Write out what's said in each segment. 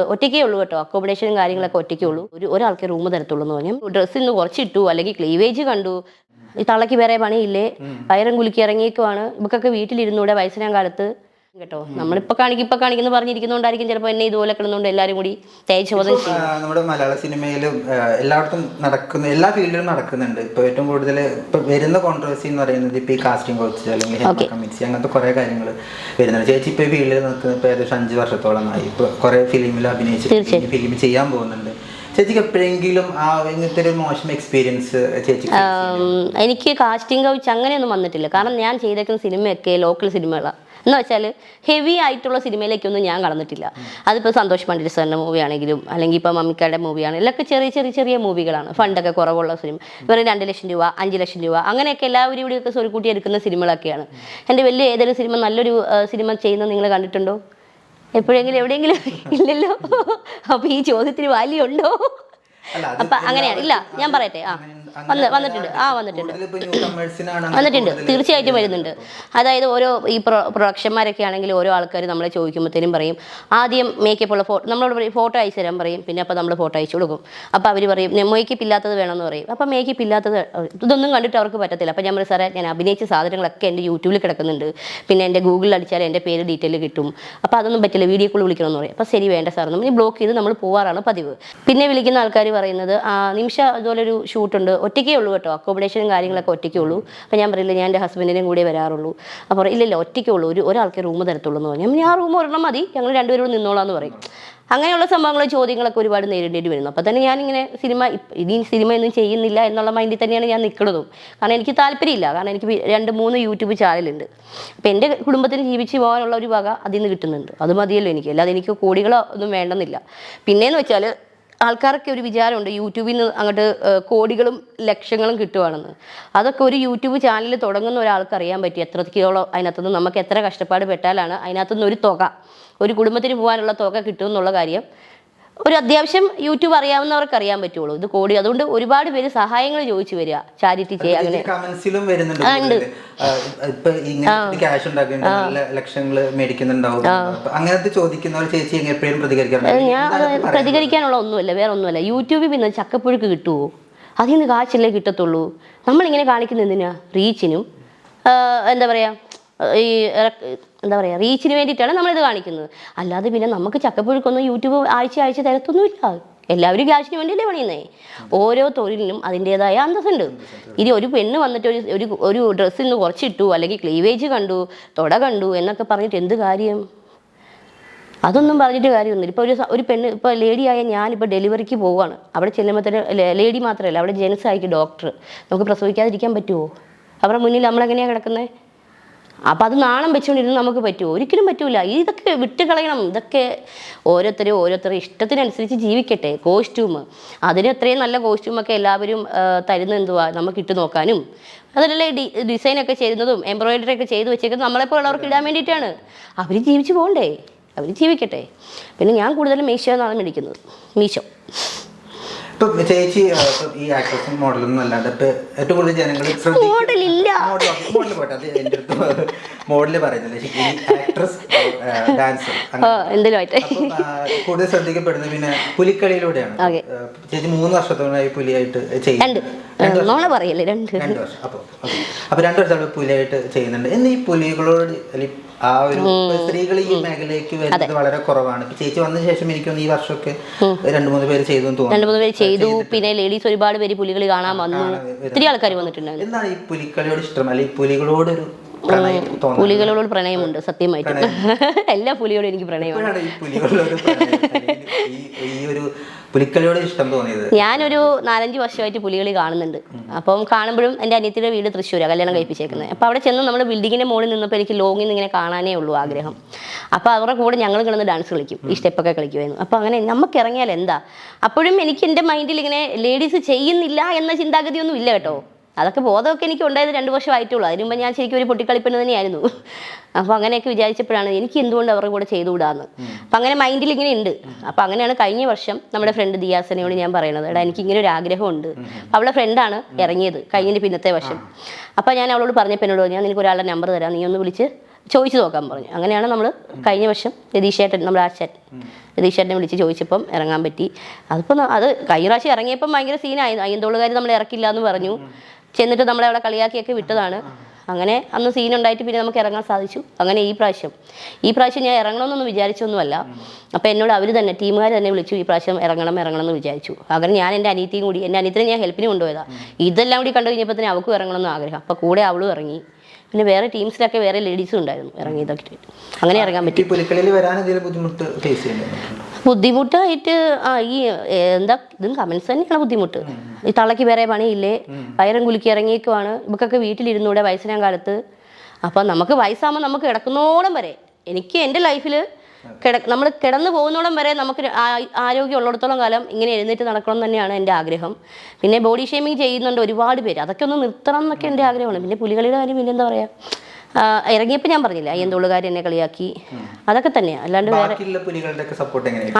ഒറ്റയ്ക്കേ ഉള്ളൂ കേട്ടോ. അക്കോമഡേഷനും കാര്യങ്ങളൊക്കെ ഒറ്റയ്ക്കേ ഉള്ളൂ. ഒരു ഒരാൾക്ക് റൂം തരത്തുള്ളൂ എന്ന് പറഞ്ഞു. ഡ്രസ്സ് ഇന്ന് കുറച്ചിട്ടു അല്ലെങ്കിൽ ക്ലീവേജ് കണ്ടു. ഈ വേറെ പണിയില്ലേ? വയറും കുലുക്കി ഇറങ്ങിയേക്കുവാണ്. ഇവക്കൊക്കെ വീട്ടിലിരുന്നൂടെ വയസ്സിനാം കാലത്ത് കേട്ടോ. നമ്മളിപ്പോ കാണിക്കും ഇപ്പൊ കാണിക്കുന്നു പറഞ്ഞിരിക്കുന്നോണ്ടായിരിക്കും ചിലപ്പോ എന്നെ ഇതുപോലെ കിടന്നുകൊണ്ട് എല്ലാരും കൂടി നമ്മുടെ മലയാള സിനിമയിലും എല്ലായിടത്തും നടക്കുന്ന എല്ലാ ഫീൽഡിലും നടക്കുന്നുണ്ട്. ഇപ്പൊ ഏറ്റവും കൂടുതൽ ഇപ്പൊ വരുന്ന കോൺട്രവേഴ്സി എന്ന് പറയുന്നത് ഇപ്പൊ ഈ കാസ്റ്റിംഗ് കോച്ച് അല്ലെങ്കിൽ ഹെൽമ കമ്മിറ്റി അങ്ങനത്തെ കുറെ കാര്യങ്ങൾ വരുന്നുണ്ട്. ചേച്ചി ഇപ്പൊ ഈ ഫീൽഡിൽ നിൽക്കുന്ന ഇപ്പൊ ഏകദേശം അഞ്ച് വർഷത്തോളമായി. ഇപ്പൊ കുറെ ഫിലിമിൽ അഭിനയിച്ച് ഫിലിം ചെയ്യാൻ പോകുന്നുണ്ട്. ചേച്ചിക്ക് എപ്പോഴെങ്കിലും ആ ഇങ്ങനത്തെ ഒരു മോശം എക്സ്പീരിയൻസ് ചേച്ചി എനിക്ക് കാസ്റ്റിംഗ് കൗച്ച് അങ്ങനെയൊന്നും വന്നിട്ടില്ല. കാരണം ഞാൻ ചെയ്തേക്കുന്ന സിനിമയൊക്കെ ലോക്കൽ സിനിമകളാണ് എന്ന് വെച്ചാൽ ഹെവി ആയിട്ടുള്ള സിനിമയിലേക്കൊന്നും ഞാൻ കടന്നിട്ടില്ല. അതിപ്പോൾ സന്തോഷ് പണ്ഡിറ്റ് സാറിന്റെ മൂവി ആണെങ്കിലും അല്ലെങ്കിൽ ഇപ്പോൾ മമ്മിക്കാരുടെ മൂവിയാണ് ഇതൊക്കെ ചെറിയ ചെറിയ ചെറിയ മൂവികളാണ് ഫണ്ടൊക്കെ കുറവുള്ള സിനിമ. വെറും രണ്ട് ലക്ഷം രൂപ അഞ്ച് ലക്ഷം രൂപ അങ്ങനെയൊക്കെ എല്ലാവരും ഇവിടെയൊക്കെ സ്വരുക്കൂട്ടി എടുക്കുന്ന സിനിമകളൊക്കെയാണ്. എന്റെ വലിയ ഏതെങ്കിലും സിനിമ നല്ലൊരു സിനിമ ചെയ്യുന്നത് നിങ്ങൾ കണ്ടിട്ടുണ്ടോ? എപ്പോഴെങ്കിലും എവിടെയെങ്കിലും? ഇല്ലല്ലോ. അപ്പോൾ ഈ ചോദ്യത്തിന് വാല്യൂ ഉണ്ടോ? അല്ല, അത് അപ്പം അങ്ങനെയാണ്. ഇല്ല ഞാൻ പറയട്ടെ ആ. വന്ന് വന്നിട്ടുണ്ട്. ആ വന്നിട്ടുണ്ട്. വന്നിട്ടുണ്ട്. തീർച്ചയായിട്ടും വരുന്നുണ്ട്. അതായത് ഓരോ ഈ പ്രൊ പ്രൊഡക്ഷന്മാരൊക്കെ ആണെങ്കിൽ ഓരോ ആൾക്കാർ നമ്മളെ ചോദിക്കുമ്പോഴത്തേനും പറയും ആദ്യം മേക്കപ്പ് ഉള്ള ഫോട്ടോ നമ്മളോട് പറയും ഫോട്ടോ അയച്ചു തരാൻ പറയും. പിന്നെ അപ്പോൾ നമ്മൾ ഫോട്ടോ അയച്ചു കൊടുക്കും. അപ്പോൾ അവർ പറയും മേക്കപ്പ് ഇല്ലാത്തത് വേണമെന്ന് പറയും. അപ്പോൾ മേക്കപ്പ് ഇല്ലാത്തത് ഇതൊന്നും കണ്ടിട്ട് അവർക്ക് പറ്റത്തില്ല. അപ്പോൾ ഞാൻ പറയും സാറേ ഞാൻ അഭിനയിച്ച സാധനങ്ങളൊക്കെ എന്റെ യൂട്യൂബിൽ കിടക്കുന്നുണ്ട്. പിന്നെ എന്റെ ഗൂഗിളിൽ അടിച്ചാൽ എന്റെ പേര് ഡീറ്റെയിൽ കിട്ടും. അപ്പോൾ അതൊന്നും പറ്റില്ല വീഡിയോ കോൾ വിളിക്കണമെന്ന് പറയും. അപ്പോൾ ശരി വേണ്ട സാർ. നമ്മൾ ബ്ലോക്ക് ചെയ്ത് നമ്മൾ പോവാറാണ് പതിവ്. പിന്നെ വിളിക്കുന്ന ആൾക്കാർ പറയുന്നത് നിമിഷ ഇതുപോലെ ഒരു ഷൂട്ടുണ്ട് ഒറ്റയ്ക്കേ ഉള്ളൂ കേട്ടോ. അക്കോമഡേഷനും കാര്യങ്ങളൊക്കെ ഒറ്റയ്ക്കേ ഉള്ളൂ. അപ്പോൾ ഞാൻ പറയില്ല ഞാൻ എന്റെ ഹസ്ബൻഡിനും കൂടെ വരാറുള്ളൂ. അപ്പോൾ ഇല്ലില്ല ഒറ്റയ്ക്കേ ഉള്ളൂ. ഒരു ഒരാൾക്ക് റൂം തരത്തുള്ളൂ എന്ന് പറഞ്ഞു. ഞാൻ റൂം ഒരെണ്ണം മതി. ഞങ്ങൾ രണ്ടുപേരും നിന്നോളാം എന്ന് പറയും. അങ്ങനെയുള്ള സംഭവങ്ങൾ ചോദ്യങ്ങളൊക്കെ ഒരുപാട് നേരിടേണ്ടി വരുന്നു. അപ്പോൾ തന്നെ ഞാനിങ്ങനെ സിനിമ ഇനി സിനിമ ഒന്നും ചെയ്യുന്നില്ല എന്നുള്ള മൈൻഡിൽ തന്നെയാണ് ഞാൻ നിൽക്കുന്നതും കാരണം എനിക്ക് താല്പര്യമില്ല. കാരണം എനിക്ക് രണ്ട് മൂന്ന് യൂട്യൂബ് ചാനലുണ്ട്. അപ്പോൾ എന്റെ കുടുംബത്തിന് ജീവിച്ച് പോകാനുള്ള ഒരു വക അതിൽ നിന്ന് കിട്ടുന്നുണ്ട്. അത് മതിയല്ലോ എനിക്ക്. അല്ലാതെ എനിക്ക് കോടികളോ ഒന്നും വേണ്ടെന്നില്ല. പിന്നെയെന്ന് വെച്ചാൽ ആൾക്കാർക്ക് ഒരു വിചാരമുണ്ട് യൂട്യൂബിൽ നിന്ന് അങ്ങോട്ട് കോടികളും ലക്ഷങ്ങളും കിട്ടുവാണെന്ന്. അതൊക്കെ ഒരു യൂട്യൂബ് ചാനൽ തുടങ്ങുന്ന ഒരാൾക്ക് അറിയാൻ പറ്റും എത്രത്തോളം അതിനകത്തുനിന്ന് നമുക്ക് എത്ര കഷ്ടപ്പാട് പെട്ടാലാണ് അതിനകത്തുനിന്ന് ഒരു തുക ഒരു കുടുംബത്തിന് പോകാനുള്ള തുക കിട്ടും എന്നുള്ള കാര്യം. ഒരു അത്യാവശ്യം യൂട്യൂബ് അറിയാവുന്നവർക്ക് അറിയാൻ പറ്റുള്ളൂ. ഇത് കോടി അതുകൊണ്ട് ഒരുപാട് പേര് സഹായങ്ങൾ ചോദിച്ചു വരിക. ചാരിറ്റി ചെയ്യുക അങ്ങനെ. കമന്റ്സിലും വരുന്നുണ്ട്. ഇപ്പൊ ഇങ്ങനെ ക്യാഷ് ഉണ്ടാക്കുന്നുണ്ട് നല്ല ലക്ഷങ്ങൾ മേടിക്കുന്നുണ്ടാവും. അങ്ങനത്തെ ചോദിക്കുന്നവർ ചേച്ചി എപ്പോഴും പ്രതികരിക്കാറുണ്ട്? ഞാൻ പ്രതികരിക്കാനുള്ള ഒന്നുമില്ല. വേറെ ഒന്നുമില്ല. യൂട്യൂബിൽ പിന്നെ ചക്കപ്പുഴുക്ക് കിട്ടുമോ അതിൽ നിന്ന് കാശല്ലേ കിട്ടത്തുള്ളൂ. നമ്മളിങ്ങനെ കാണിക്കുന്ന എന്തിനാ? റീച്ചിനും എന്താ പറയുക ഈ എന്താ പറയുക റീച്ചിന് വേണ്ടിയിട്ടാണ് നമ്മളിത് കാണിക്കുന്നത്. അല്ലാതെ പിന്നെ നമുക്ക് ചക്കപ്പുഴുക്കൊന്നും യൂട്യൂബ് ആഴ്ച ആഴ്ച തരത്തൊന്നുമില്ല. എല്ലാവരും ക്യാഷിന് വേണ്ടിയല്ലേ പണിയുന്നേ? ഓരോ തൊഴിലിനും അതിന്റെതായ അന്തസ്സുണ്ട്. ഇനി ഒരു പെണ്ണ് വന്നിട്ട് ഒരു ഒരു ഒരു ഡ്രസ്സിൽ നിന്ന് കുറച്ചിട്ടു അല്ലെങ്കിൽ ക്ലീവേജ് കണ്ടു തുട കണ്ടു എന്നൊക്കെ പറഞ്ഞിട്ട് എന്ത് കാര്യം? അതൊന്നും പറഞ്ഞിട്ട് കാര്യമൊന്നുമില്ല. ഇപ്പോൾ ഒരു ഒരു പെണ്ണ് ഇപ്പോൾ ലേഡിയായ ഞാനിപ്പോൾ ഡെലിവറിക്ക് പോവുകയാണ് അവിടെ ചെല്ലുമ്പോഴത്തേന് ലേഡി മാത്രമല്ല അവിടെ ജെൻസ് ആയിട്ട് ഡോക്ടർ നമുക്ക് പ്രസവിക്കാതിരിക്കാൻ പറ്റുമോ അവരുടെ മുന്നിൽ നമ്മളെങ്ങനെയാണ് കിടക്കുന്നത് അപ്പം അത് നാണം വെച്ചുകൊണ്ടിരുന്ന് നമുക്ക് പറ്റുമോ? ഒരിക്കലും പറ്റൂല. ഇതൊക്കെ വിട്ട് കളയണം ഇതൊക്കെ ഓരോരുത്തരും ഓരോരുത്തരും ഇഷ്ടത്തിനനുസരിച്ച് ജീവിക്കട്ടെ. കോസ്റ്റ്യൂം അതിന് എത്രയും നല്ല കോസ്റ്റ്യൂമൊക്കെ എല്ലാവരും തരുന്ന എന്തുവാ? നമുക്ക് ഇട്ട് നോക്കാനും. അതിലല്ലേ ഡി ഡിസൈനൊക്കെ ചെയ്യുന്നതും എംബ്രോയിഡറി ഒക്കെ ചെയ്ത് വെച്ചേക്കുന്നത് നമ്മളെപ്പോൾ ഉള്ളവർക്ക് ഇടാൻ വേണ്ടിയിട്ടാണ്. അവർ ജീവിച്ചു പോകണ്ടേ? അവർ ജീവിക്കട്ടെ. പിന്നെ ഞാൻ കൂടുതലും മീശോ എന്നാണ് മേടിക്കുന്നത്. മീശോ. ഇപ്പൊ ചേച്ചി ഈ ആക്ട്രസും മോഡലൊന്നും അല്ലാണ്ട് ഇപ്പൊ ഏറ്റവും കൂടുതൽ ജനങ്ങൾ. മോഡൽ പോട്ടെ അത് എന്റെ അടുത്ത് മോഡൽ പറയുന്നില്ല. ആക്ട്രസ് ഡാൻസർ കൂടുതൽ ശ്രദ്ധിക്കപ്പെടുന്നത് പിന്നെ പുലിക്കളിയിലൂടെയാണ്. ചേച്ചി മൂന്ന് വർഷത്തോളമായി പുലിയായിട്ട് ചെയ്യുന്നുണ്ട് പറയല്ലേ രണ്ട്. വർഷം. അപ്പൊ. അപ്പൊ രണ്ട് വർഷം പുലിയായിട്ട് ചെയ്യുന്നുണ്ട്. എന്നീ പുലികളോട് അല്ലെങ്കിൽ ആ ഒരു സ്ത്രീകൾ ഈ മേഖലയ്ക്ക് വരുന്നത് വളരെ കുറവാണ്. ചേച്ചി വന്ന ശേഷം എനിക്ക് ഈ വർഷമൊക്കെ രണ്ടു മൂന്ന് പേര് ചെയ്തു രണ്ട് മൂന്ന് പേര് ചെയ്തു. പിന്നെ ലേഡീസ് ഒരുപാട് പേര് പുലികൾ കാണാൻ വന്നു. ഒത്തിരി ആൾക്കാർ വന്നിട്ടുണ്ട് എന്താണ് ഈ പുലിക്കളിയോട് ഇഷ്ടം? അല്ലെങ്കിൽ പുലികളോട് ഒരു പുലികളോട് പ്രണയമുണ്ട് സത്യമായിട്ടും. എല്ലാ പുലിയോടും എനിക്ക് പ്രണയമാണ്. ഈ ഒരു ഇഷ്ടം ഞാനൊരു നാലഞ്ച് വർഷമായിട്ട് പുലികളി കാണുന്നുണ്ട്. അപ്പം കാണുമ്പോഴും എന്റെ അനിയത്തിയുടെ വീട് തൃശ്ശൂരാണ് കല്യാണം കഴിപ്പിച്ചേക്കുന്നത് അപ്പോൾ അവിടെ ചെന്ന് നമ്മുടെ ബിൽഡിങ്ങിന്റെ മുകളിൽ നിന്നപ്പോൾ എനിക്ക് ലോങ്ങിൽ നിന്ന് ഇങ്ങനെ കാണാനേ ഉള്ളൂ ആഗ്രഹം. അപ്പോൾ അവരുടെ കൂടെ ഞങ്ങൾ കിടന്ന് ഡാൻസ് കളിക്കും ഈ സ്റ്റെപ്പൊക്കെ കളിക്കുമായിരുന്നു. അപ്പോൾ അങ്ങനെ നമുക്ക് ഇറങ്ങിയാൽ എന്താ? അപ്പോഴും എനിക്ക് എന്റെ മൈൻഡിൽ ഇങ്ങനെ ലേഡീസ് ചെയ്യുന്നില്ല എന്ന ചിന്താഗതിയൊന്നും ഇല്ല കേട്ടോ. അതൊക്കെ ബോധമൊക്കെ എനിക്ക് ഉണ്ടായത് രണ്ട് വർഷം ആയിട്ടുള്ളൂ. അതിന് മുമ്പ് ഞാൻ ശരിക്കും ഒരു പൊട്ടിക്കളിപ്പന് തന്നെയായിരുന്നു. അപ്പോൾ അങ്ങനെയൊക്കെ വിചാരിച്ചപ്പോഴാണ് എനിക്ക് എന്തുകൊണ്ട് അവരുടെ കൂടെ ചെയ്തുകൂടാന്ന്. അപ്പം അങ്ങനെ മൈൻഡിൽ ഇങ്ങനെ ഉണ്ട്. അപ്പം അങ്ങനെയാണ് കഴിഞ്ഞ വർഷം നമ്മുടെ ഫ്രണ്ട് ദിയാസനയോട് ഞാൻ പറയണത്. എടാ എനിക്ക് ഇങ്ങനെ ഒരു ആഗ്രഹമുണ്ട്. അപ്പം അവളെ ഫ്രണ്ടാണ് ഇറങ്ങിയത് കഴിഞ്ഞിട്ട് പിന്നത്തെ വർഷം. അപ്പം ഞാൻ അവളോട് പറഞ്ഞപ്പോൾ എന്നോട് ഞാൻ നിനക്ക് ഒരാളുടെ നമ്പർ തരാം. നീ ഒന്ന് വിളിച്ച് ചോദിച്ചു നോക്കാൻ പറഞ്ഞു. അങ്ങനെയാണ് നമ്മൾ കഴിഞ്ഞ വർഷം രതീഷേട്ടൻ നമ്മുടെ ആശാൻ രതീഷേട്ടനെ വിളിച്ച് ചോദിച്ചപ്പം ഇറങ്ങാൻ പറ്റി. അതിപ്പോൾ അത് കഴിഞ്ഞ പ്രാവശ്യം ഇറങ്ങിയപ്പം ഭയങ്കര സീനായി അയ്യന്തോളുകാർ നമ്മൾ ഇറക്കില്ല എന്ന് പറഞ്ഞു. ചെന്നിട്ട് നമ്മളെ അവിടെ കളിയാക്കിയൊക്കെ വിട്ടതാണ്. അങ്ങനെ അന്ന് സീൻ ഉണ്ടായിട്ട് പിന്നെ നമുക്ക് ഇറങ്ങാൻ സാധിച്ചു. അങ്ങനെ ഈ പ്രാവശ്യം. ഈ പ്രാവശ്യം ഞാൻ ഇറങ്ങണമെന്നൊന്നും വിചാരിച്ചൊന്നുമല്ല. അപ്പോൾ എന്നോട് അവർ തന്നെ ടീമുകാർ തന്നെ വിളിച്ചു ഈ പ്രാവശ്യം ഇറങ്ങണം ഇറങ്ങണം എന്ന് വിചാരിച്ചു. അങ്ങനെ ഞാൻ എന്റെ അനിയത്തിയും കൂടി എന്റെ അനിയത്തിനെ ഞാൻ ഹെൽപ്പിന് കൊണ്ടുപോയതാണ് ഇതെല്ലാം കൂടി കണ്ടു കഴിഞ്ഞപ്പോൾ തന്നെ അവൾക്കും ഇറങ്ങണമെന്ന് ആഗ്രഹം. അപ്പോൾ കൂടെ അവളും ഇറങ്ങി. പിന്നെ വേറെ ടീംസിലൊക്കെ വേറെ ലേഡീസും ഉണ്ടായിരുന്നു ഇറങ്ങിയതൊക്കെ അങ്ങനെ ഇറങ്ങാൻ പറ്റി. പുലിക്കളിൽ വരാൻ എന്തെങ്കിലും ബുദ്ധിമുട്ട് ഫേസ് ചെയ്യുന്നുണ്ടോ ബുദ്ധിമുട്ടായിട്ട് ആ ഈ എന്താ ഇതും കമൻസ് തന്നെയാണ് ബുദ്ധിമുട്ട്. ഈ തള്ളക്ക് വേറെ പണിയില്ലേ? വയറും കുലുക്കി ഇറങ്ങിയേക്കുവാണ്. ഇവക്കൊക്കെ വീട്ടിലിരുന്നൂടെ വയസ്സിനാൻ കാലത്ത്. അപ്പം നമുക്ക് വയസ്സാകുമ്പോൾ നമുക്ക് കിടക്കുന്നോളം വരെ എനിക്ക് എന്റെ ലൈഫിൽ കിട നമ്മൾ കിടന്നു പോകുന്നോളം വരെ നമുക്ക് ആരോഗ്യം ഉള്ളിടത്തോളം കാലം ഇങ്ങനെ എഴുന്നേറ്റ് നടക്കണം തന്നെയാണ് എന്റെ ആഗ്രഹം. പിന്നെ ബോഡി ഷേമിങ് ചെയ്യുന്നുണ്ട് ഒരുപാട് പേര്. അതൊക്കെ ഒന്ന് നിർത്തണം എന്നൊക്കെ എന്റെ ആഗ്രഹമാണ്. പിന്നെ പുലികളിയുടെ കാര്യം പിന്നെ എന്താ പറയുക ഇറങ്ങിയപ്പോൾ ഞാൻ പറഞ്ഞില്ല അയ്യന്തോളുകാർ എന്നെ കളിയാക്കി. അതൊക്കെ തന്നെയാണ് അല്ലാണ്ട് വേറെ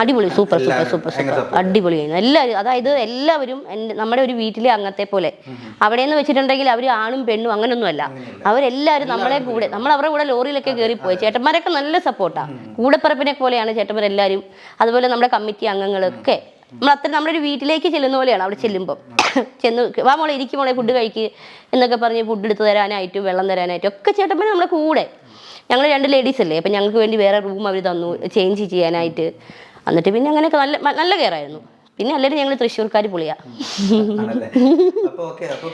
അടിപൊളി സൂപ്പർ സൂപ്പർ സൂപ്പർ സൂപ്പർ അടിപൊളിയായിരുന്നു എല്ലാവരും അതായത് എല്ലാവരും എന്റെ നമ്മുടെ ഒരു വീട്ടിലെ അംഗത്തെ പോലെ. അവിടെ നിന്ന് വെച്ചിട്ടുണ്ടെങ്കിൽ അവർ ആണും പെണ്ണും അങ്ങനൊന്നുമല്ല അവരെല്ലാവരും നമ്മളെ കൂടെ നമ്മൾ അവരുടെ കൂടെ ലോറിയിലൊക്കെ പോയി ചേട്ടന്മാരൊക്കെ നല്ല സപ്പോർട്ടാണ് കൂടെപ്പറപ്പിനെ പോലെയാണ് ചേട്ടന്മാരെല്ലാവരും അതുപോലെ നമ്മുടെ കമ്മിറ്റി അംഗങ്ങളൊക്കെ നമ്മൾ അത്ര നമ്മളൊരു വീട്ടിലേക്ക് ചെല്ലുന്ന പോലെയാണ് അവിടെ ചെല്ലുമ്പോൾ ചെന്ന് വാ മോളെ ഇരിക്കും മോളെ ഫുഡ് കഴിക്ക് എന്നൊക്കെ പറഞ്ഞ് ഫുഡ് എടുത്ത് തരാനായിട്ടും വെള്ളം തരാനായിട്ടും ഒക്കെ ചേട്ടന്മാർ നമ്മുടെ കൂടെ. ഞങ്ങൾ രണ്ട് ലേഡീസ് അല്ലേ അപ്പം ഞങ്ങൾക്ക് വേണ്ടി വേറെ റൂം അവർ തന്നു ചേഞ്ച് ചെയ്യാനായിട്ട്. എന്നിട്ട് പിന്നെ അങ്ങനെയൊക്കെ നല്ല നല്ല കെയർ ആയിരുന്നു. പിന്നെ അല്ലെങ്കിൽ ഞങ്ങൾ തൃശ്ശൂർക്കാർ പൊളിയാ. അപ്പൊ ഓക്കെ അപ്പം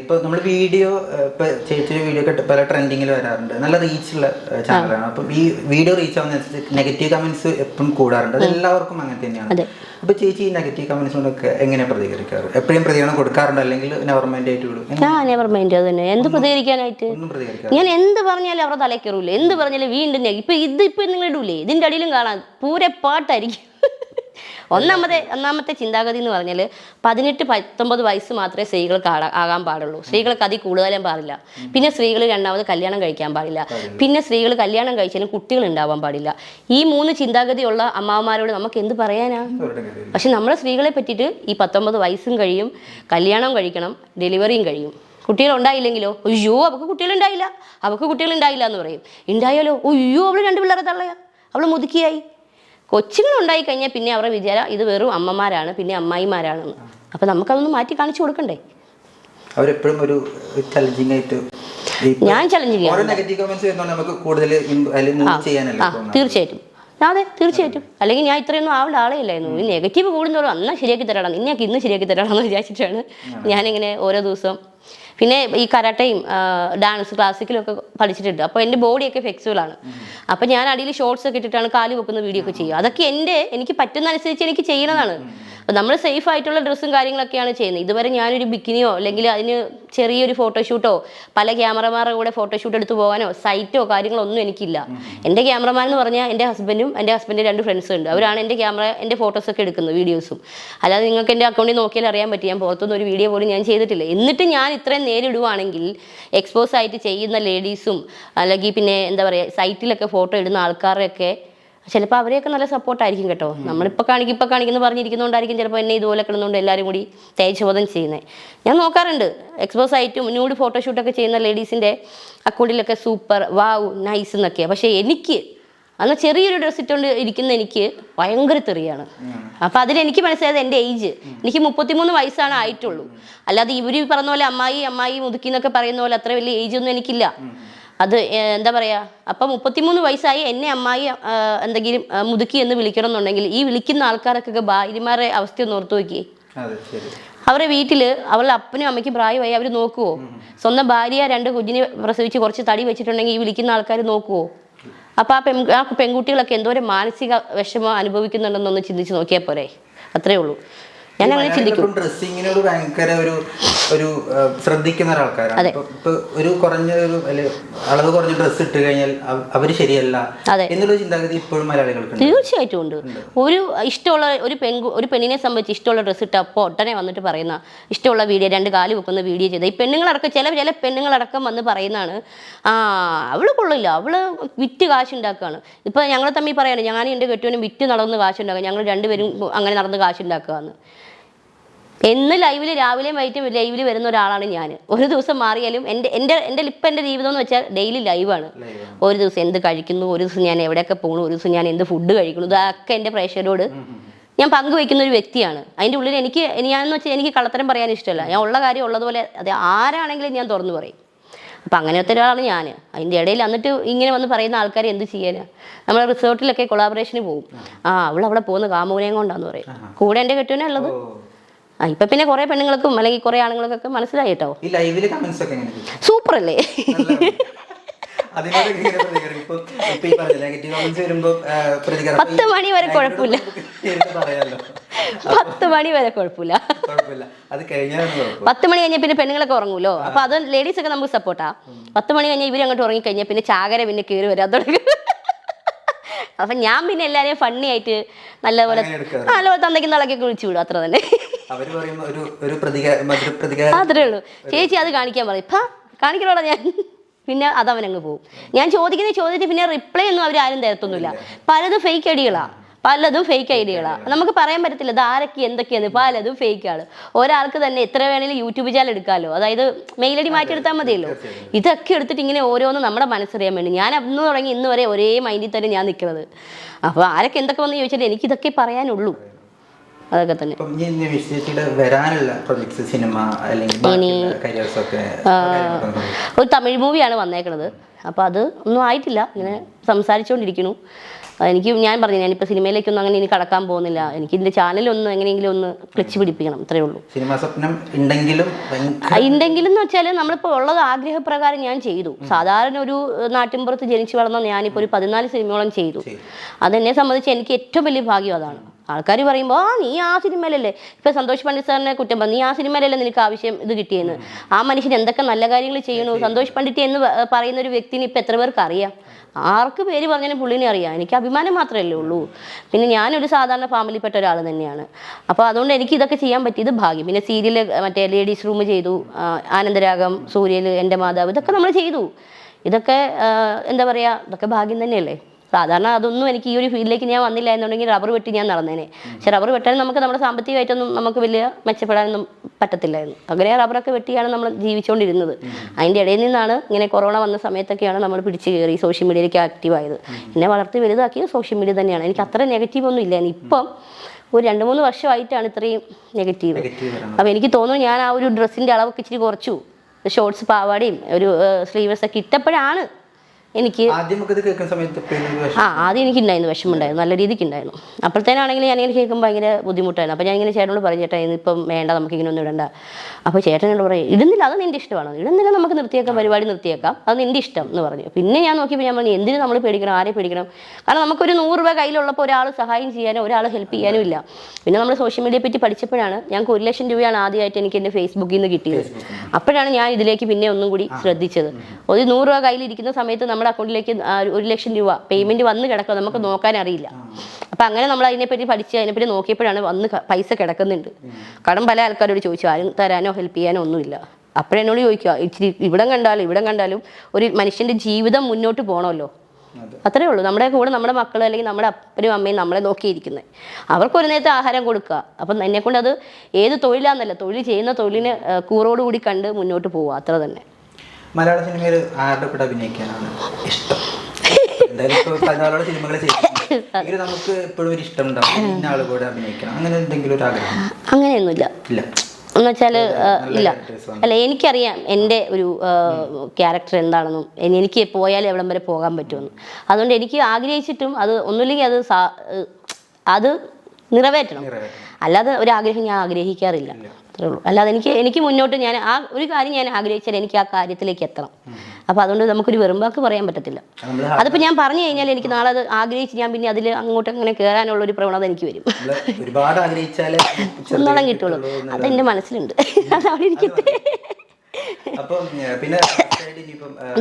ഇപ്പൊ നമ്മൾ വീഡിയോ ഇപ്പൊ ചേച്ചിയുടെ വീഡിയോ ഒക്കെ പല ട്രെൻഡിങ്ങിൽ വരാറുണ്ട്. നല്ല റീച്ചുള്ള ചാനലാണ് അപ്പം ഈ വീഡിയോ റീച്ച് ആവുന്ന നെഗറ്റീവ് കമന്റ്സ് എപ്പോഴും കൂടാറുണ്ട്. അത് എല്ലാവർക്കും അങ്ങനെ തന്നെയാണ്. അപ്പൊ ചേച്ചി ഈ നെഗറ്റീവ് കമന്റ്സിനോടൊക്കെ എങ്ങനെ പ്രതികരിക്കാറ്? എപ്പോഴും പ്രതികരണം കൊടുക്കാറുണ്ട്? അല്ലെങ്കിൽ നവർമെന്റ് ആയിട്ട് വിടും? എങ്ങനെ? ഞാൻ നെവർ മൈൻഡ് അത് തന്നെ. എന്ത് പ്രതികരിക്കാനായിട്ട്? ഞാൻ എന്ത് പറഞ്ഞാലും അവരുടെ തലക്കേറൂല എന്ത് പറഞ്ഞാലും വീണ്ടും ഇപ്പൊ ഇത് ഇപ്പൊ നിങ്ങൾ ഇടൂലേ? ഇതിന്റെ അടിയിലും കാണാം. പൂരെ പാട്ടായിരിക്കും. ഒന്നാമത്തെ ഒന്നാമത്തെ ചിന്താഗതി എന്ന് പറഞ്ഞാൽ പതിനെട്ട് പത്തൊമ്പത് വയസ്സ് മാത്രമേ സ്ത്രീകൾക്ക് ആകാൻ പാടുള്ളൂ. സ്ത്രീകൾക്ക് അതിൽ കൂടുതലും പാടില്ല. പിന്നെ സ്ത്രീകൾ രണ്ടാമത് കല്യാണം കഴിക്കാൻ പാടില്ല. പിന്നെ സ്ത്രീകൾ കല്യാണം കഴിച്ചാലും കുട്ടികൾ ഉണ്ടാവാൻ പാടില്ല. ഈ മൂന്ന് ചിന്താഗതിയുള്ള അമ്മാവന്മാരോട് നമുക്ക് എന്ത് പറയാനാ? പക്ഷെ നമ്മളെ സ്ത്രീകളെ പറ്റിയിട്ട് ഈ പത്തൊമ്പത് വയസ്സും കഴിയും കല്യാണം കഴിക്കണം ഡെലിവറിയും കഴിയും. കുട്ടികൾ ഉണ്ടായില്ലെങ്കിലോ? അയ്യോ അവൾക്ക് കുട്ടികളുണ്ടായില്ല അവൾക്ക് കുട്ടികളുണ്ടായില്ല എന്ന് പറയും. ഉണ്ടായാലോ? അയ്യോ അവൾ രണ്ട് പിള്ളേരെ തള്ളയാ. അവൾ മുതുക്കിയായി. കൊച്ചുങ്ങൾ ഉണ്ടായി കഴിഞ്ഞാൽ പിന്നെ അവരുടെ വിചാരം ഇത് വെറും അമ്മമാരാണ് പിന്നെ അമ്മായിമാരാണെന്ന്. അപ്പം നമുക്കതൊന്ന് മാറ്റി കാണിച്ചു കൊടുക്കണ്ടേ? അവരെപ്പോഴും ഒരു ചലഞ്ചിങ് ആയിട്ട് ഞാൻ ചലഞ്ചിങ് തീർച്ചയായിട്ടും. അതെ തീർച്ചയായിട്ടും. അല്ലെങ്കിൽ ഞാൻ ഇത്രയൊന്നും ആവേണ്ട ആളേ ഇല്ലായിരുന്നു. ഈ നെഗറ്റീവ് കൂടുന്നതോറും അന്നാ ശരിയാക്കി തരണം നിന്നെയൊക്കെ ഇന്ന് ശരിയാക്കി തരണം എന്ന് വിചാരിച്ചിട്ടാണ് ഞാനിങ്ങനെ ഓരോ ദിവസവും പിന്നെ ഈ കരാട്ടയും ഡാൻസ് ക്ലാസിക്കലും ഒക്കെ പഠിച്ചിട്ടുണ്ട്. അപ്പോൾ എന്റെ ബോഡിയൊക്കെ ഫ്ലെക്സിബിൾ ആണ്. അപ്പോൾ ഞാൻ അടിയിൽ ഷോർട്സ് ഒക്കെ ഇട്ടിട്ടാണ് കാൽ വെക്കുന്ന വീഡിയോ ഒക്കെ ചെയ്യുക. അതൊക്കെ എന്റെ എനിക്ക് പറ്റുന്ന അനുസരിച്ച് എനിക്ക് ചെയ്യണതാണ്. അപ്പോൾ നമ്മൾ സേഫ് ആയിട്ടുള്ള ഡ്രസ്സും കാര്യങ്ങളൊക്കെയാണ് ചെയ്യുന്നത്. ഇതുവരെ ഞാനൊരു ബിക്കിനിയോ അല്ലെങ്കിൽ അതിന് ചെറിയൊരു ഫോട്ടോഷൂട്ടോ പല ക്യാമറമാരുടെ കൂടെ ഫോട്ടോഷൂട്ട് എടുത്ത് പോകാനോ സൈറ്റോ കാര്യങ്ങളോ ഒന്നും എനിക്കില്ല. എന്റെ ക്യാമറമാൻ എന്ന് പറഞ്ഞാൽ എന്റെ ഹസ്ബൻഡും എന്റെ ഹസ്ബൻഡിന്റെ രണ്ട് ഫ്രണ്ട്സും ഉണ്ട്. അവരാണ് എന്റെ ക്യാമറ എന്റെ ഫോട്ടോസൊക്കെ എടുക്കുന്നത് വീഡിയോസും അല്ലാതെ നിങ്ങൾക്ക് എന്റെ അക്കൗണ്ടിൽ നോക്കിയാൽ അറിയാൻ പറ്റി. ഞാൻ പുറത്തുനിന്ന് ഒരു വീഡിയോ പോലും ഞാൻ ചെയ്തിട്ടില്ല. എന്നിട്ട് ഞാൻ ഇത്രയും നേരിടുവാണെങ്കിൽ എക്സ്പോസ് ആയിട്ട് ചെയ്യുന്ന ലേഡീസും അല്ലെങ്കിൽ പിന്നെ എന്താ പറയുക സൈറ്റിലൊക്കെ ഫോട്ടോ ഇടുന്ന ആൾക്കാരെയൊക്കെ ചിലപ്പോൾ അവരെയൊക്കെ നല്ല സപ്പോർട്ടായിരിക്കും കേട്ടോ. നമ്മളിപ്പോൾ കാണിക്കും ഇപ്പോൾ കാണിക്കുന്നു പറഞ്ഞിരിക്കുന്നതുകൊണ്ടായിരിക്കും ചിലപ്പോൾ എന്നെ ഇതുപോലെ കിടന്നുകൊണ്ട് എല്ലാവരും കൂടി തേജബോധം ചെയ്യുന്നത് ഞാൻ നോക്കാറുണ്ട്. എക്സ്പോസ് ആയിട്ടും ന്യൂഡ് ഫോട്ടോഷൂട്ടൊക്കെ ചെയ്യുന്ന ലേഡീസിന്റെ അക്കൗണ്ടിലൊക്കെ സൂപ്പർ വാവ് നൈസ് എന്നൊക്കെയാണ് പക്ഷേ എനിക്ക് അന്ന് ചെറിയൊരു ഡ്രസ്സ് ഇട്ടുകൊണ്ട് ഇരിക്കുന്ന എനിക്ക് ഭയങ്കര തെറിയാണ്. അപ്പം അതിലെനിക്ക് മനസ്സിലായത് എന്റെ ഏജ് എനിക്ക് മുപ്പത്തിമൂന്ന് വയസ്സാണ് ആയിട്ടുള്ളൂ. അല്ലാതെ ഇവർ പറഞ്ഞ പോലെ അമ്മായി അമ്മായി മുതുക്കി എന്നൊക്കെ പറയുന്ന പോലെ അത്ര വലിയ ഏജ് ഒന്നും എനിക്കില്ല. അത് എന്താ പറയുക അപ്പം മുപ്പത്തിമൂന്ന് വയസ്സായി എന്നെ അമ്മായി എന്തെങ്കിലും മുതുക്കി എന്ന് വിളിക്കണം എന്നുണ്ടെങ്കിൽ ഈ വിളിക്കുന്ന ആൾക്കാരൊക്കെ ഭാര്യമാരുടെ അവസ്ഥ ഒന്ന് ഓർത്തു നോക്കിയേ. ശരി. അവരുടെ വീട്ടിൽ അവളുടെ അപ്പനും അമ്മയ്ക്കും പ്രായമായി അവർ നോക്കുവോ? സ്വന്തം ഭാര്യ രണ്ട് കുഞ്ഞിനെ പ്രസവിച്ച് കുറച്ച് തടി വെച്ചിട്ടുണ്ടെങ്കിൽ ഈ വിളിക്കുന്ന ആൾക്കാർ നോക്കുവോ? അപ്പം ആ പെൺ ആ പെൺകുട്ടികളൊക്കെ എന്തോരം മാനസിക വിഷമം അനുഭവിക്കുന്നുണ്ടെന്നൊന്ന് ചിന്തിച്ച് നോക്കിയാൽ പോരെ. അത്രേ ഉള്ളൂ. ഞാൻ അങ്ങനെ ചിന്തിക്കും. ഡ്രസ്സിങ്ങിനോട് ഭയങ്കര ഒരു ഒരു ശ്രദ്ധിക്കുന്ന ഒരാൾക്കാരാണ്. ഇപ്പൊ ഒരു കുറഞ്ഞ ഒരു അളവ് കുറഞ്ഞ ഡ്രസ്സ് ഇട്ട് കഴിഞ്ഞാൽ അവ- അവർ ശരിയല്ല. എന്നുള്ള ചിന്താഗതി ഇപ്പോഴും മലയാളികൾക്ക് തീർച്ചയായിട്ടും ഉണ്ട്. ഒരു ഇഷ്ടമുള്ള ഒരു പെൺകു ഒരു പെണ്ണിനെ സംബന്ധിച്ച് ഇഷ്ടമുള്ള ഡ്രസ്സ് ഇട്ട് അപ്പോൾ ഒട്ടനെ വന്നിട്ട് പറയുന്ന ഇഷ്ടമുള്ള വീഡിയോ രണ്ട് കാൽ വെക്കുന്ന വീഡിയോ ചെയ്ത ഈ പെണ്ണുങ്ങളടക്കം ചില ചില പെണ്ണുങ്ങളടക്കം വന്ന് പറയുന്നതാണ് ആ അവൾ കൊള്ളില്ല അവൾ വിറ്റ് കാശുണ്ടാക്കുകയാണ് ഇപ്പൊ ഞങ്ങൾ തമ്മിൽ പറയാണ് ഞാൻ എന്റെ കെട്ടുവിനും വിറ്റ് നടന്ന് കാശുണ്ടാക്കുക ഞങ്ങൾ രണ്ടുപേരും അങ്ങനെ നടന്ന് കാശുണ്ടാക്കുകയെന്ന് എന്ന് ലൈവിൽ രാവിലെയും വൈകിട്ടും ലൈവിൽ വരുന്ന ഒരാളാണ് ഞാൻ ഒരു ദിവസം മാറിയാലും എന്റെ എന്റെ എന്റെ ഇപ്പം എന്റെ ജീവിതം എന്ന് വെച്ചാൽ ഡെയിലി ലൈവാണ്. ഒരു ദിവസം എന്ത് കഴിക്കുന്നു ഒരു ദിവസം ഞാൻ എവിടെയൊക്കെ പോകുന്നു ഒരു ദിവസം ഞാൻ എന്ത് ഫുഡ് കഴിക്കുന്നു ഇതൊക്കെ എന്റെ പ്രേക്ഷകരോട് ഞാൻ പങ്കുവയ്ക്കുന്ന ഒരു വ്യക്തിയാണ്. അതിന്റെ ഉള്ളിൽ എനിക്ക് ഞാനെന്ന് വെച്ചാൽ എനിക്ക് കള്ളത്തരം പറയാൻ ഇഷ്ടമല്ല. ഞാൻ ഉള്ള കാര്യം ഉള്ളതുപോലെ അത് ആരാണെങ്കിലും ഞാൻ തുറന്നു പറയും. അപ്പം അങ്ങനത്തെ ഒരാളാണ് ഞാൻ അതിന്റെ ഇടയിൽ എന്നിട്ട് ഇങ്ങനെ വന്ന് പറയുന്ന ആൾക്കാർ എന്ത് ചെയ്യാനാണ് നമ്മൾ റിസോർട്ടിലൊക്കെ കൊളാബറേഷന് പോകും. ആ. അവൾ അവിടെ പോകുന്ന കാമൂനെയും കൊണ്ടാന്ന് പറയും. കൂടെ എന്റെ കെട്ടുവിനെ ഉള്ളത്? ഓ. ആ ഇപ്പൊ പിന്നെ കുറേ പെണ്ണുങ്ങൾക്കും അല്ലെങ്കിൽ കുറേ ആണുങ്ങൾക്കൊക്കെ മനസ്സിലായി കേട്ടോ. ഈ ലൈവിൽ കമന്റ്സ് ഒക്കെ സൂപ്പർ അല്ലേ പത്ത് മണി വരെ കുഴപ്പമില്ല. പത്ത് മണി വരെ കുഴപ്പമില്ല. പത്ത് മണി കഴിഞ്ഞാൽ പിന്നെ പെണ്ണുങ്ങളൊക്കെ ഉറങ്ങൂലോ? അപ്പൊ അത് ലേഡീസ് ഒക്കെ നമുക്ക് സപ്പോർട്ടാ പത്ത് മണി കഴിഞ്ഞാൽ ഇവർ അങ്ങോട്ട് ഉറങ്ങി കഴിഞ്ഞാൽ പിന്നെ ചാകര പിന്നെ കയറി വരാൻ തുടങ്ങി. അപ്പൊ ഞാൻ പിന്നെ എല്ലാവരെയും ഫണ്ണി ആയിട്ട് നല്ലപോലെ. നല്ലപോലെ തന്തയ്ക്കുന്ന ആളൊക്കെ കുളിച്ചു വിടും അത്ര തന്നെ. അവർ പറയുമ്പോ ഒരു ഒരു പ്രതികാര മധുര പ്രതികാരം. അത്രേ ഉള്ളൂ. ചേച്ചി അത് കാണിക്കാൻ പറയും. ഇപ്പൊ കാണിക്കണോടാ ഞാൻ? പിന്നെ അത് അവനങ്ങ് പോകും ഞാൻ ചോദിക്കുന്ന ചോദ്യത്തിന് പിന്നെ റിപ്ലൈ ഒന്നും അവർ ആരും തരത്തൊന്നുമില്ല. പലതും ഫേക്ക് ഐഡികളാ പലതും ഫേക്ക് ഐഡികളാ നമുക്ക് പറയാൻ പറ്റത്തില്ല ഇത് ആരൊക്കെ എന്തൊക്കെയാണ്. പലതും ഫേക്ക് ആണ്. ഒരാൾക്ക് തന്നെ എത്ര വേണേലും യൂട്യൂബ് ചാനൽ എടുക്കാമല്ലോ അതായത് മെയിൽ ഐ ഡി മാറ്റിയെടുത്താൽ മതിയല്ലോ. ഇതൊക്കെ എടുത്തിട്ട് ഇങ്ങനെ ഓരോന്ന് നമ്മുടെ മനസ്സറിയാൻ വേണ്ടി. ഞാൻ അന്ന് തുടങ്ങി ഇന്ന് വരെ ഒരേ മൈൻഡിൽ തന്നെ ഞാൻ നിൽക്കുന്നത് അപ്പോൾ ആരൊക്കെ എന്തൊക്കെ വന്ന് ചോദിച്ചാൽ എനിക്കിതൊക്കെ പറയാനുള്ളൂ. അതൊക്കെ തന്നെ. വരാനുള്ള പ്രൊജക്ട്സ് സിനിമ അല്ലെങ്കിൽ. ഒരു തമിഴ് മൂവിയാണ് വന്നേക്കുന്നത് അപ്പോൾ അത് ഒന്നും ആയിട്ടില്ല. ഇങ്ങനെ സംസാരിച്ചുകൊണ്ടിരിക്കുന്നു എനിക്ക് ഞാൻ പറഞ്ഞു ഞാനിപ്പോ സിനിമയിലേക്ക് ഒന്നും അങ്ങനെ ഇനി കടക്കാൻ പോകുന്നില്ല. എനിക്ക് ഇതിന്റെ ചാനലൊന്നും എങ്ങനെയെങ്കിലും ഒന്ന് ക്ലിച്ച് പിടിപ്പിക്കണം. ഇത്രയേ ഉള്ളൂ. സിനിമ സ്വപ്നം ഉണ്ടെങ്കിലും ഉണ്ടെങ്കിലും എന്ന് വെച്ചാൽ നമ്മളിപ്പോൾ ഉള്ളത് ആഗ്രഹപ്രകാരം ഞാൻ ചെയ്തു. സാധാരണ ഒരു നാട്ടിൻപുറത്ത് ജനിച്ചു വളർന്ന ഞാനിപ്പോൾ ഒരു പതിനാല് സിനിമയോളം ചെയ്തു. അതെന്നെ സംബന്ധിച്ച് എനിക്ക് ഏറ്റവും വലിയ ഭാഗ്യം അതാണ്. ആൾക്കാർ പറയുമ്പോൾ ആ നീ ആ സിനിമയിലല്ലേ? ഇപ്പം സന്തോഷ് പണ്ഡിറ്റ് സാറിനെ കുറ്റം പറഞ്ഞു നീ ആ സിനിമയിലല്ലേ നിനക്ക് ആവശ്യം ഇത് കിട്ടിയെന്ന്? ആ മനുഷ്യൻ എന്തൊക്കെ നല്ല കാര്യങ്ങൾ ചെയ്യണു സന്തോഷ് പണ്ഡിറ്റ് എന്ന് പറയുന്ന ഒരു വ്യക്തിനെ ഇപ്പം എത്ര പേർക്ക് അറിയാം? ആർക്ക് പേര് പറഞ്ഞാലും പുള്ളിനെ അറിയാം. എനിക്ക് അഭിമാനം മാത്രമല്ലേ ഉള്ളൂ. പിന്നെ ഞാനൊരു സാധാരണ ഫാമിലിപ്പെട്ട ഒരാൾ തന്നെയാണ്. അപ്പോൾ അതുകൊണ്ട് എനിക്ക് ഇതൊക്കെ ചെയ്യാൻ പറ്റിയത് ഭാഗ്യം. പിന്നെ സീരിയൽ മറ്റേ ലേഡീസ് റൂം ചെയ്തു ആനന്ദരാഗം സൂര്യൽ എന്റെ മാതാവ് ഇതൊക്കെ നമ്മൾ ചെയ്തു. ഇതൊക്കെ എന്താ പറയുക ഇതൊക്കെ ഭാഗ്യം തന്നെയല്ലേ? സാധാരണ അതൊന്നും എനിക്ക് ഈ ഒരു ഫീൽഡിലേക്ക് ഞാൻ വന്നില്ല എന്നുണ്ടെങ്കിൽ റബ്ബർ വെട്ടി ഞാൻ നടന്നേനെ. പക്ഷെ റബ്ബർ വെട്ടാൻ നമുക്ക് നമ്മുടെ സാമ്പത്തികമായിട്ടൊന്നും നമുക്ക് വലിയ മെച്ചപ്പെടാനൊന്നും പറ്റത്തില്ലായിരുന്നു. അങ്ങനെ റബ്ബറൊക്കെ വെട്ടിയാണ് നമ്മൾ ജീവിച്ചുകൊണ്ടിരുന്നത് അതിന്റെ ഇടയിൽ നിന്നാണ് ഇങ്ങനെ കൊറോണ വന്ന സമയത്തൊക്കെയാണ് നമ്മൾ പിടിച്ച് കയറി സോഷ്യൽ മീഡിയയിലേക്ക് ആക്റ്റീവായത് എന്നെ വളർത്തി വലുതാക്കിയത് സോഷ്യൽ മീഡിയ തന്നെയാണ്. എനിക്ക് അത്ര നെഗറ്റീവ് ഒന്നും ഇല്ല ഇപ്പം ഒരു രണ്ട് മൂന്ന് വർഷമായിട്ടാണ് ഇത്രയും നെഗറ്റീവ് അപ്പം അപ്പോൾ എനിക്ക് തോന്നുന്നു ഞാൻ ആ ഒരു ഡ്രസ്സിന്റെ അളവൊക്കെ ഇച്ചിരി കുറച്ചു. ഷോർട്സ് പാവാടയും ഒരു സ്ലീവ്സ് ഒക്കെ ഇട്ടപ്പോഴാണ് എനിക്ക് ആ ആദ്യം എനിക്കുണ്ടായിരുന്നു വിഷമമുണ്ടായിരുന്നു. നല്ല രീതിക്ക് ഉണ്ടായിരുന്നു. അപ്പോഴത്തേനാണെങ്കിൽ ഞാൻ ഇങ്ങനെ കേൾക്കുമ്പോൾ ഭയങ്കര ബുദ്ധിമുട്ടായിരുന്നു. അപ്പോൾ ഞാൻ ഇങ്ങനെ ചേട്ടനോട് പറഞ്ഞു ചേട്ടാ ഇന്നിപ്പം വേണ്ട നമുക്ക് ഇങ്ങനെ ഒന്നും ഇടണ്ട. അപ്പോൾ ചേട്ടനോട് പറയും ഇടുന്നില്ല അത് നിന്റെ ഇഷ്ടമാണ്. ഇടുന്നില്ല നമുക്ക് നിർത്തിയേക്കാം പരിപാടി നിർത്തിയേക്കാം. അത് നിന്റെ ഇഷ്ടം എന്ന് പറഞ്ഞു. പിന്നെ ഞാൻ നോക്കിയപ്പോൾ ഞാൻ പറഞ്ഞു എന്തിനു നമ്മൾ പേടിക്കണം? ആരെ പേടിക്കണം? കാരണം നമുക്കൊരു നൂറ് രൂപ കയ്യിലുള്ളപ്പോൾ ഒരാൾ സഹായം ചെയ്യാനോ ഒരാൾ ഹെൽപ്പ് ചെയ്യാനും ഇല്ല. പിന്നെ നമ്മൾ സോഷ്യൽ മീഡിയയെ പറ്റി പഠിച്ചപ്പോഴാണ് ഞങ്ങൾക്ക് ഒരു ലക്ഷം രൂപയാണ് ആദ്യമായിട്ട് എനിക്ക് എന്റെ ഫേസ്ബുക്കിൽ നിന്ന് കിട്ടിയത്. അപ്പോഴാണ് ഞാൻ ഇതിലേക്ക് പിന്നെ ഒന്നും കൂടി ശ്രദ്ധിച്ചത്. ഒരു നൂറ് രൂപ കയ്യിലിരിക്കുന്ന സമയത്ത് നമ്മുടെ അക്കൗണ്ടിലേക്ക് ഒരു- ലക്ഷം രൂപ പേയ്മെന്റ് വന്ന് കിടക്കുക നമുക്ക് നോക്കാൻ അറിയില്ല. അപ്പം അങ്ങനെ നമ്മൾ അതിനെപ്പറ്റി പഠിച്ച് അതിനെപ്പറ്റി നോക്കിയപ്പോഴാണ് വന്ന് പൈസ കിടക്കുന്നുണ്ട്. കാരണം പല ആൾക്കാരോട് ചോദിച്ചു ആരും തരാനോ ഹെൽപ്പ് ചെയ്യാനോ ഒന്നുമില്ല. അപ്പോഴെന്നോട് ചോദിക്കുക ഇച്ചിരി ഇവിടം കണ്ടാലും ഇവിടം കണ്ടാലും ഒരു മനുഷ്യന്റെ ജീവിതം മുന്നോട്ട് പോകണമല്ലോ അത്രേ ഉള്ളൂ. നമ്മുടെ കൂടെ നമ്മുടെ മക്കൾ അല്ലെങ്കിൽ നമ്മുടെ അപ്പനും അമ്മയും നമ്മളെ നോക്കിയിരിക്കുന്നത് അവർക്ക് ഒരു നേരത്തെ ആഹാരം കൊടുക്കുക. അപ്പം എന്നെ കൊണ്ട് അത് ഏത് തൊഴിലാന്നല്ല തൊഴിൽ ചെയ്യുന്ന തൊഴിലിന് കൂറോടുകൂടി കണ്ട് മുന്നോട്ട് പോവുക. അത്ര തന്നെ. മലയാള സിനിമയിൽ ആരുടെ കൂടെ അഭിനയിക്കാനാണ്? ഇഷ്ടം. എന്തായാലും ഇപ്പോൾ പതിനാലോളം സിനിമകൾ ചെയ്തിട്ടുണ്ട്. നമുക്ക് എപ്പോഴും ഒരു ഇഷ്ടം ഉണ്ടാവും. ഇന്ന കൂടെ അഭിനയിക്കണം. അങ്ങനെ എന്തെങ്കിലും ഒരു ആഗ്രഹം അങ്ങനെയൊന്നുമില്ല. ഇല്ല. എന്ന് വെച്ചാൽ ഇല്ല. അല്ല എനിക്കറിയാം എന്റെ ഒരു ക്യാരക്ടർ എന്താണെന്നും. എനിക്ക് പോയാൽ എവിടം വരെ പോകാൻ പറ്റുമെന്ന്. അതുകൊണ്ട് എനിക്ക് ആഗ്രഹിച്ചിട്ടും അത് ഒന്നുമില്ലെങ്കിൽ അത് അത് നിറവേറ്റണം. നിറവേറ്റണം. അല്ലാതെ ഒരു ആഗ്രഹം ഞാൻ ആഗ്രഹിക്കാറില്ല. അത്രേ ഉള്ളൂ. അല്ലാതെ എനിക്ക് എനിക്ക് മുന്നോട്ട് ഞാൻ ആ ഒരു കാര്യം ഞാൻ ആഗ്രഹിച്ചാൽ എനിക്ക് ആ കാര്യത്തിലേക്ക് എത്തണം. അപ്പോൾ അതുകൊണ്ട് നമുക്കൊരു വെറുമ്പാക്ക് പറയാൻ പറ്റത്തില്ല. അതിപ്പോ അതിപ്പോൾ ഞാൻ പറഞ്ഞു കഴിഞ്ഞാൽ എനിക്ക് നാളെ അത് ആഗ്രഹിച്ച് ഞാൻ പിന്നെ അതിൽ അങ്ങോട്ട് അങ്ങനെ കയറാനുള്ള ഒരു പ്രവണത എനിക്ക് വരും. ഒരുപാട് ആഗ്രഹിച്ചാലേ ഒന്നോളം കിട്ടുള്ളൂ. അത് എന്റെ മനസ്സിലുണ്ട്. അതവിടെ എനിക്ക് ഇരിക്കട്ടെ.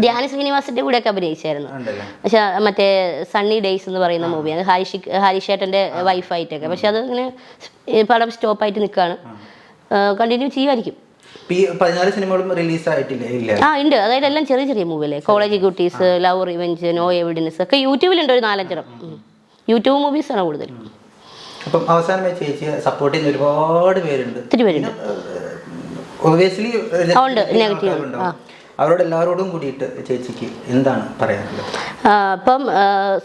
ധ്യാന ശ്രീനിവാസിന്റെ കൂടെ ഒക്കെ അഭിനയിച്ചായിരുന്നു പക്ഷെ മറ്റേ സണ്ണി ഡേയ്സ് എന്ന് പറയുന്ന മൂവിയാണ് ഹാരിഷ് ഹാരിഷേട്ടന്റെ വൈഫായിട്ടൊക്കെ പക്ഷെ അത് ഇങ്ങനെ പടം സ്റ്റോപ്പായിട്ട് നിൽക്കുകയാണ്. കണ്ടിന്യൂ ചെയ്യുമായിരിക്കും. പതിനാല് സിനിമകളും റിലീസ് ആയിട്ടില്ല ആ ഉണ്ട്. അതായത് എല്ലാം ചെറിയ ചെറിയ മൂവിയല്ലേ? College cuties love revenge no evidence ഒക്കെ യൂട്യൂബിലുണ്ട് ഒരു നാലഞ്ചെണ്ണം. യൂട്യൂബ് മൂവീസ് ആണ് കൂടുതൽ അപ്പം അവസാനമായി ചേച്ചിയെ സപ്പോർട്ട് ചെയ്യുന്ന ഒരുപാട് പേരുണ്ട്. ഒത്തിരി പേരുണ്ട്. ഒബിയസ്ലി അവരോട് കൂടിയിട്ട് ചേച്ചിക്ക് എന്താണ് പറയാനുള്ളത്? അപ്പം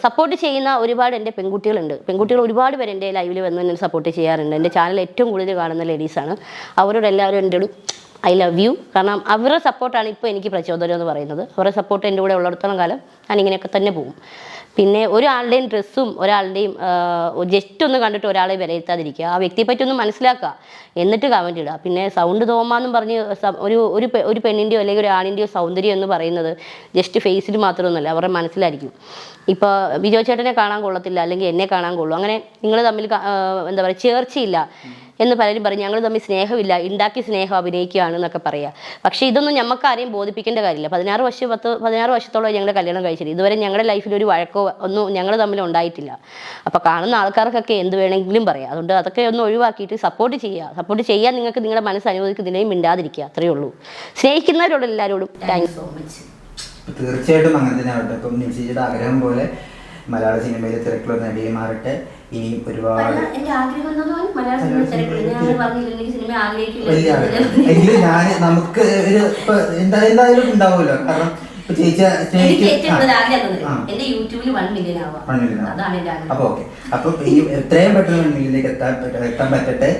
സപ്പോർട്ട് ചെയ്യുന്ന ഒരുപാട് എന്റെ പെൺകുട്ടികളുണ്ട്. പെൺകുട്ടികൾ ഒരുപാട് പേര് എന്റെ ലൈവിൽ വന്ന് എന്നെ സപ്പോർട്ട് ചെയ്യാറുണ്ട്. എന്റെ ചാനൽ ഏറ്റവും കൂടുതൽ കാണുന്ന ലേഡീസാണ് അവരോട് എല്ലാവരും എന്റെ ഐ ലവ് യു കാരണം അവരുടെ സപ്പോർട്ടാണ് ഇപ്പോൾ എനിക്ക് പ്രചോദനം എന്ന് പറയുന്നത്. അവരുടെ സപ്പോർട്ട് എന്റെ കൂടെ ഉള്ളിടത്തോളം കാലം ഞാൻ ഇങ്ങനെയൊക്കെ തന്നെ പോകും പിന്നെ ഒരാളുടെയും ഡ്രസ്സും ഒരാളുടെയും ജസ്റ്റ് ഒന്ന് കണ്ടിട്ട് ഒരാളെ വിലയിരുത്താതിരിക്കുക. ആ വ്യക്തിയെ പറ്റി ഒന്ന് മനസ്സിലാക്കുക. എന്നിട്ട് കമന്റ് ഇടുക. പിന്നെ സൗണ്ട് തോമാന്നും പറഞ്ഞ് ഒരു ഒരു ഒരു പെണ്ണിന്റെയോ അല്ലെങ്കിൽ ഒരു ആണിന്റെയോ സൗന്ദര്യം എന്ന് പറയുന്നത് ജസ്റ്റ് ഫേസിൽ മാത്രമൊന്നുമല്ല അവരുടെ മനസ്സിലായിരിക്കും. ഇപ്പോൾ ബിജോ ചേട്ടനെ കാണാൻ കൊള്ളത്തില്ല അല്ലെങ്കിൽ എന്നെ കാണാൻ കൊള്ളൂ. അങ്ങനെ നിങ്ങൾ തമ്മിൽ എന്താ പറയുക ചേർച്ചയില്ല എന്ന് പലരും പറയും. ഞങ്ങൾ തമ്മിൽ സ്നേഹമില്ല ഉണ്ടാക്കി സ്നേഹം അഭിനയിക്കുകയാണ് എന്നൊക്കെ പറയുക പക്ഷേ ഇതൊന്നും ഞമ്മക്കാരെയും ബോധിപ്പിക്കേണ്ട കാര്യമില്ല. പതിനാറ് വർഷം പത്ത് പതിനാറ് വർഷത്തോളം ഞങ്ങളുടെ കല്യാണം കഴിച്ചിട്ട് ഇതുവരെ ഞങ്ങളുടെ ലൈഫിൽ ഒരു വഴക്കോ ഒന്നും ഞങ്ങൾ തമ്മിൽ ഉണ്ടായിട്ടില്ല. അപ്പോൾ കാണുന്ന ആൾക്കാർക്കൊക്കെ എന്ത് വേണമെങ്കിലും പറയാം. അതുകൊണ്ട് അതൊക്കെ ഒന്ന് ഒഴിവാക്കിയിട്ട് സപ്പോർട്ട് ചെയ്യുക. സപ്പോർട്ട് ചെയ്യാൻ നിങ്ങൾക്ക് നിങ്ങളുടെ മനസ്സ് അനുവദിക്കുന്നതിനെയും മിണ്ടാതിരിക്കുക. അത്രയേ ഉള്ളൂ. സ്നേഹിക്കുന്നവരോട് എല്ലാവരോടും താങ്ക് സോ മച്ച് തീർച്ചയായിട്ടും അങ്ങനെ തന്നെ ആവട്ടെ. ഇപ്പം നിശ്ചയിച്ചിട്ട് ആഗ്രഹം പോലെ മലയാള സിനിമയിലെ തിരക്കുള്ള നടിയെ മാറട്ടെ ഇനിയും ഒരുപാട് വലിയ ആഗ്രഹം. എങ്കിലും ഞാൻ നമുക്ക് ഒരു എന്തായാലും ഉണ്ടാവുമല്ലോ. കാരണം എന്റെ യൂട്യൂബിൽ വൺ മില്യൺ. അതാണ് എന്റെ ആഗ്രഹം. അപ്പൊ ഓക്കെ. അപ്പൊ ഈ എത്രയും പെട്ടെന്ന് എത്താൻ പറ്റട്ടെ.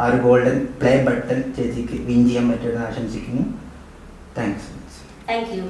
ആ ഒരു ഗോൾഡൻ പ്ലേ ബട്ടൺ ചേച്ചിക്ക് വിൻ ചെയ്യാൻ പറ്റുമെന്ന് ആശംസിക്കുന്നു. Thanks thank you